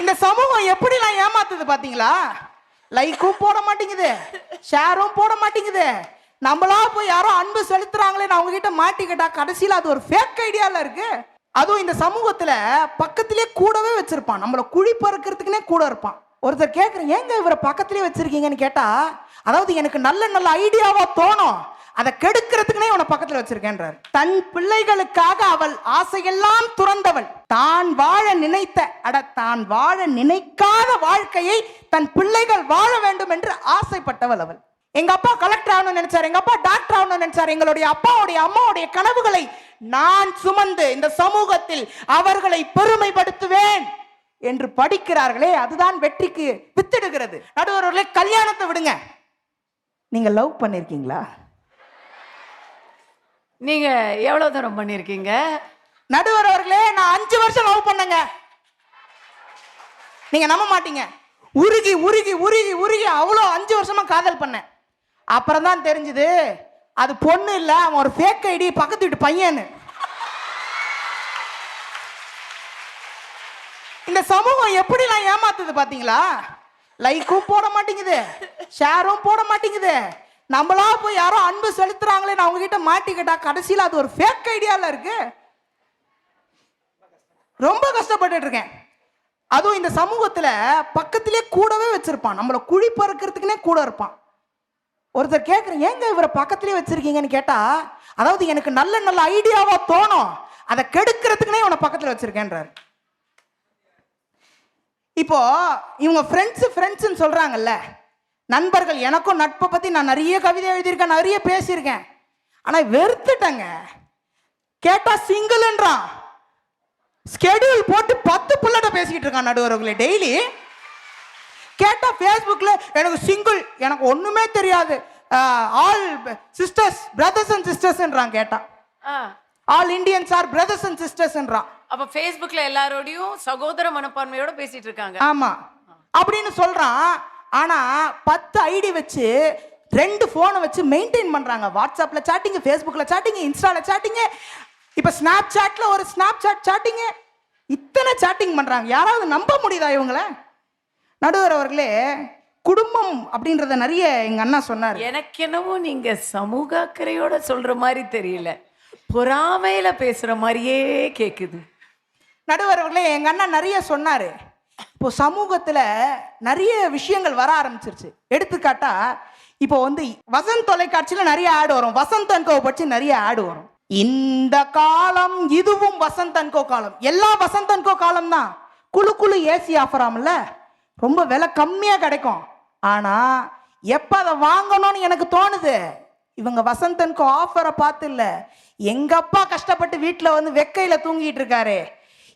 இந்த சமூகம் எப்படிலாம் ஏமாத்துது பாத்தீங்களா? லைக்கும் போட மாட்டேங்குது. ஷேரும் போட மாட்டேங்குது. நம்மளா போய் யாரோ அன்பு செலுத்துறாங்களேன்னு அவங்க கிட்ட மாட்டிக்கிட்டா கடைசியில் அது ஒரு ஃபேக் ஐடியால இருக்கு. அதுவும் இந்த சமூகத்துல பக்கத்திலே கூடவே வச்சிருப்பான். நம்மள குழி பறக்கிறதுக்குனே கூட இருப்பான். ஒருத்தர் கேட்குறேன் ஏங்க இவரை பக்கத்திலே வச்சிருக்கீங்கன்னு கேட்டா அதாவது எனக்கு நல்ல நல்ல ஐடியாவா தோணும். அதை கெடுக்கிறதுக்குனே உன பக்கத்துல வச்சிருக்கேன்றார். தன் பிள்ளைகளுக்காக அவள் ஆசையெல்லாம் துறந்தவள். தான் வாழ நினைத்த அட தான் வாழ நினைக்காத வாழ்க்கையை தன் பிள்ளைகள் வாழ வேண்டும் என்று ஆசைப்பட்டவள் அவள். எங்க அப்பா கலெக்டர் ஆகணும்னு நினைச்சார். எங்க அப்பா டாக்டர் ஆகணும்னு நினைச்சார். எங்களுடைய அப்பாவுடைய அம்மாவுடைய கனவுகளை நான் சுமந்து இந்த சமூகத்தில் அவர்களை பெருமைப்படுத்துவேன் என்று படிக்கிறார்களே அதுதான் வெற்றிக்கு வித்திடுகிறது. நடுவர்களே கல்யாணத்தை விடுங்க. நீங்க லவ் பண்ணிருக்கீங்களா? நீங்க எவ்வளவு தூரம் பண்ணிருக்கீங்க? நடுவர் அவர்களே நான் அஞ்சு வருஷம் லவ் பண்ணேங்க. நீங்க நம்ப மாட்டீங்க. உருகி உருகி உருகி உருகி அவ்வளோ அஞ்சு வருஷமா காதல் பண்ணேன். அப்புறம் தான் தெரிஞ்சுது அது பொண்ணு இல்லை அவன் ஒரு ஃபேக் ஐடி பக்கத்து வீட்டு பையன்னு. இந்த சமூகம் எப்படிலாம் ஏமாத்துது பார்த்தீங்களா லைக்கும் போட மாட்டேங்குது ஷேரும் போட மாட்டேங்குது. நம்மளா போய் யாரோ அன்பு செலுத்துறாங்களேன்னு அவங்க அவங்ககிட்ட மாட்டிக்கிட்டா கடைசியில் அது ஒரு ஃபேக் ஐடியாவில் இருக்கு. ரொம்ப கஷ்டப்பட்டுட்டு இருக்கேன். அதுவும் இந்த சமூகத்தில் பக்கத்திலே கூடவே வச்சிருப்பான். நம்மளை குழி பறக்கிறதுக்குனே கூட இருப்பான். ஒருத்தர் கேட்குறேன் ஏங்க இவரை பக்கத்திலே வச்சிருக்கீங்கன்னு கேட்டா அதாவது எனக்கு நல்ல நல்ல ஐடியாவா தோணும். அதை கெடுக்கிறதுக்குனே இவனை பக்கத்தில் வச்சிருக்கேன்றார். இப்போ இவங்க ஃப்ரெண்ட்ஸ் ஃப்ரெண்ட்ஸுன்னு சொல்றாங்கல்ல நண்பர்கள் எனக்கும் நட்பை பத்தி நான் நிறைய கவிதை எழுதியிருக்கேன் நிறைய பேசியிருக்கேன். ஆனா வெறுத்துட்டேங்க. கேட்டா சிங்கிள்ன்றான். ஸ்கெடியூல் போட்டு பத்து புள்ளட்ட பேசிக்கிட்டு இருக்கான் நடுவர்களே டெய்லி கேட்டா ஃபேஸ்புக்ல எனக்கு சிங்கிள் எனக்கு ஒண்ணுமே தெரியாது. ஆல் சிஸ்டர்ஸ் பிரதர்ஸ் அண்ட் சிஸ்டர்ஸ்ன்றான் கேட்டா. ஆ, all Indians are brothers and சிஸ்டர்ஸ்ன்றான் அப்ப ஃபேஸ்புக்ல எல்லாரோடையும் சகோதர மனப்பான்மையோட பேசிட்டு இருக்காங்க. ஆமா. அப்படின்னு சொல்றான். ஆனா பத்து ஐடி வச்சு ரெண்டு போனை வச்சு மெயின்டைன் பண்றாங்க. வாட்ஸ்அப்ல சாட்டிங் ஃபேஸ்புக்ல சாட்டிங் இன்ஸ்டால சாட்டிங் இப்ப ஸ்னாப் சாட்ல ஒரு ஸ்னாப் சாட் சாட்டிங் இத்தனை சாட்டிங் பண்றாங்க. யாராவது நம்ப முடியுதா இவங்கள? நடுவர் அவர்களே குடும்பம் அப்படின்றத நிறைய எங்க அண்ணா சொன்னாரு. எனக்கு என்னவோ நீங்க சமூக அக்கறையோட சொல்ற மாதிரி தெரியல. பொறாமையில பேசுற மாதிரியே கேக்குது. நடுவர் அவர்களே எங்க அண்ணா நிறைய சொன்னாரு. இப்போ சமூகத்தில் நிறைய விஷயங்கள் வர ஆரம்பிச்சிருச்சு. எடுத்துக்காட்டா இப்போ வந்து வசந்த் தொலைக்காட்சியில் நிறைய ஆடு வரும். வசந்த் அன்கோ பற்றி நிறைய ஆடு வரும். இந்த காலம் இதுவும் வசந்த் அன்கோ காலம். எல்லா வசந்த் அன்கோ காலம் தான். குழு குழு ஏசி ஆஃபர் ரொம்ப விலை கம்மியாக கிடைக்கும். ஆனால் எப்போ அதை வாங்கணும்னு எனக்கு தோணுது. இவங்க வசந்தனுக்கு ஆஃபரை பார்த்து இல்லை. எங்கள் அப்பா கஷ்டப்பட்டு வீட்டில் வந்து வெக்கையில் தூங்கிட்டு இருக்காரு.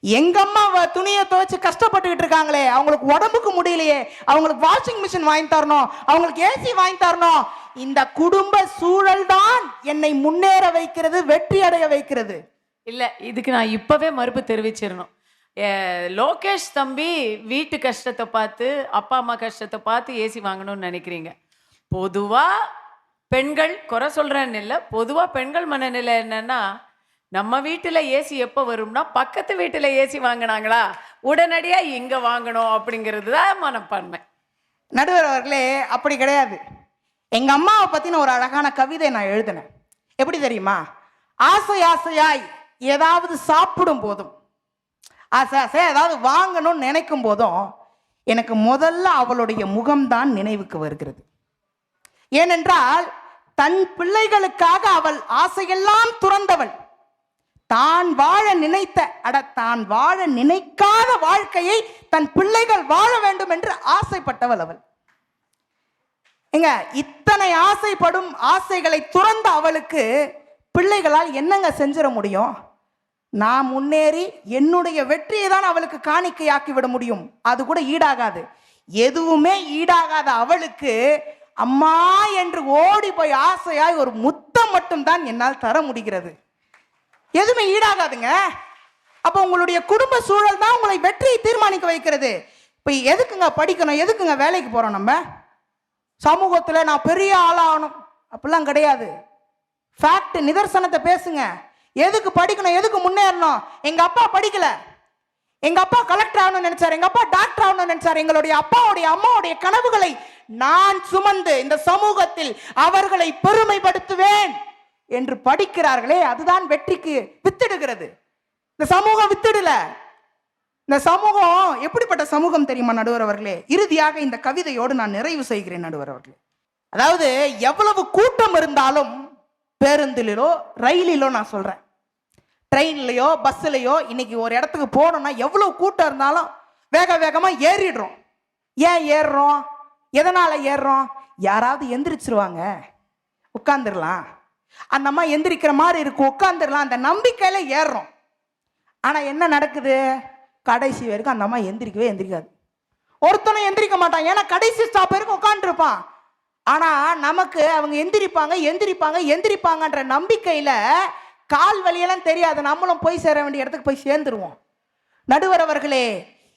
எங்க அம்மா துணியை துவைச்சு கஷ்டப்பட்டுக்கிட்டு இருக்காங்களே? அவங்களுக்கு உடம்புக்கு முடியலையே. அவங்களுக்கு வாஷிங் மிஷின் வாங்கி தரணும். அவங்களுக்கு ஏசி வாங்கி தரணும். இந்த குடும்ப சூழல் தான் என்னை முன்னேற வைக்கிறது வெற்றி அடைய வைக்கிறது. இல்ல இதுக்கு நான் இப்பவே மறுப்பு தெரிவிச்சிடணும். லோகேஷ் தம்பி வீட்டு கஷ்டத்தை பார்த்து அப்பா அம்மா கஷ்டத்தை பார்த்து ஏசி வாங்கணும்னு நினைக்கிறீங்க. பொதுவா பெண்கள் குறை சொல்றேன்னு இல்லை பொதுவா பெண்கள் மனநிலை என்னன்னா நம்ம வீட்டில் ஏசி எப்போ வரும்னா பக்கத்து வீட்டில் ஏசி வாங்கினாங்களா? உடனடியாக இங்கே வாங்கணும் அப்படிங்கிறது தான் மனப்பான்மை. நடுவர் அவர்களே அப்படி கிடையாது. எங்கள் அம்மாவை பற்றின ஒரு அழகான கவிதை நான் எழுதினேன். எப்படி தெரியுமா? ஆசை ஆசையாய் ஏதாவது சாப்பிடும் போதும் ஆசை ஆசையாக ஏதாவது வாங்கணும்னு நினைக்கும் போதும் எனக்கு முதல்ல அவளுடைய முகம்தான் நினைவுக்கு வருகிறது. ஏனென்றால் தன் பிள்ளைகளுக்காக அவள் ஆசையெல்லாம் துறந்தவள். தான் வாழ நினைத்த அட தான் வாழ நினைக்காத வாழ்க்கையை தன் பிள்ளைகள் வாழ வேண்டும் என்று ஆசைப்பட்டவள் அவள். எங்க இத்தனை ஆசைப்படும் ஆசைகளை துறந்த அவளுக்கு பிள்ளைகளால் என்னங்க செஞ்சிட முடியும்? நான் முன்னேறி என்னுடைய வெற்றியை தான் அவளுக்கு காணிக்கையாக்கி விட முடியும். அது கூட ஈடாகாது. எதுவுமே ஈடாகாத அவளுக்கு அம்மா என்று ஓடி போய் ஆசையாய் ஒரு முத்தம் மட்டும்தான் என்னால் தர முடிகிறது. எதுவுமே ஈடாகாதுங்க. அப்போ உங்களுடைய குடும்ப சூழல் தான் உங்களை வெற்றியை தீர்மானிக்க வைக்கிறது. இப்போ எதுக்குங்க படிக்கணும்? எதுக்குங்க வேலைக்கு போகிறோம் நம்ம? சமூகத்தில் நான் பெரிய ஆளாகணும். அப்படிலாம் கிடையாது. ஃபேக்ட் நிதர்சனத்தை பேசுங்க. எதுக்கு படிக்கணும்? எதுக்கு முன்னேறணும்? எங்கள் அப்பா படிக்கல. எங்க அப்பா கலெக்டர் ஆகணும்னு நினைச்சாரு. எங்க அப்பா டாக்டர் ஆகணும்னு நினைச்சாரு. எங்களுடைய அப்பாவுடைய அம்மாவுடைய கனவுகளை நான் சுமந்து இந்த சமூகத்தில் அவர்களை பெருமைப்படுத்துவேன். என்று படிக்கிறார்களே அதுதான் வெற்றிக்கு வித்திடுகிறது. இந்த சமூகம் வித்திடல. இந்த சமூகம் எப்படிப்பட்ட சமூகம் தெரியுமா நடுவர் அவர்களே? இறுதியாக இந்த கவிதையோடு நான் நிறைவு செய்கிறேன் நடுவர் அவர்களே. அதாவது எவ்வளவு கூட்டம் இருந்தாலும் பேருந்திலோ ரயிலிலோ நான் சொல்றேன். ட்ரெயின்லையோ பஸ்ஸுலையோ இன்னைக்கு ஒரு இடத்துக்கு போனோம்னா எவ்வளவு கூட்டம் இருந்தாலும் வேக வேகமா ஏறிடுறோம். ஏன் ஏறுறோம்? எதனால ஏறுறோம்? யாராவது எந்திரிச்சிருவாங்க. உட்காந்துடலாம் அந்த அம்மா எந்திரிக்கிற மாதிரி இருக்கும் உட்காந்துடலாம் அந்த நம்பிக்கையில ஏறுறோம். ஆனா என்ன நடக்குது? கடைசி வரைக்கும் அந்த அம்மா எந்திரிக்கவே எந்திரிக்காது. ஒருத்தனும் எந்திரிக்க மாட்டான். ஏன்னா கடைசி ஸ்டாப் வரைக்கும் உட்காந்துருப்பான் ஆனா நமக்கு அவங்க எந்திரிப்பாங்க எந்திரிப்பாங்க எந்திரிப்பாங்கன்ற நம்பிக்கையில கால் வலியெல்லாம் தெரியாது. நம்மளும் போய் சேர வேண்டிய இடத்துக்கு போய் சேர்ந்துருவோம். நடுவர் அவர்களே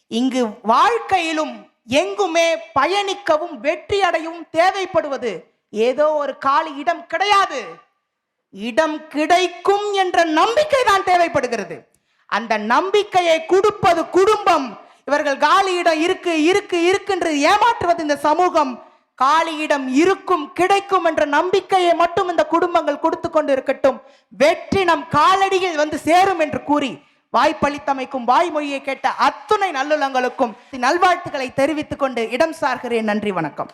இங்கு வாழ்க்கையிலும் எங்குமே பயணிக்கவும் வெற்றி அடையவும் தேவைப்படுவது ஏதோ ஒரு காலி இடம் கிடையாது. இடம் கிடைக்கும் என்ற நம்பிக்கை தான் தேவைப்படுகிறது. அந்த நம்பிக்கையை கொடுப்பது குடும்பம். இவர்கள் காலி இடம் இருக்கு இருக்கு இருக்குன்று ஏமாற்றுவது இந்த சமூகம். காலி இடம் இருக்கும் கிடைக்கும் என்ற நம்பிக்கையை மட்டும் இந்த குடும்பங்கள் கொடுத்து கொண்டு இருக்கட்டும் வெற்றி நம் காலடியில் வந்து சேரும் என்று கூறி வாய்ப்பளித்தமைக்கும் வாய்மொழியை கேட்ட அத்துணை நல்லுள்ளங்களுக்கும் நல்வாழ்த்துக்களை தெரிவித்துக் கொண்டு இடம் சார்கிறேன். நன்றி வணக்கம்.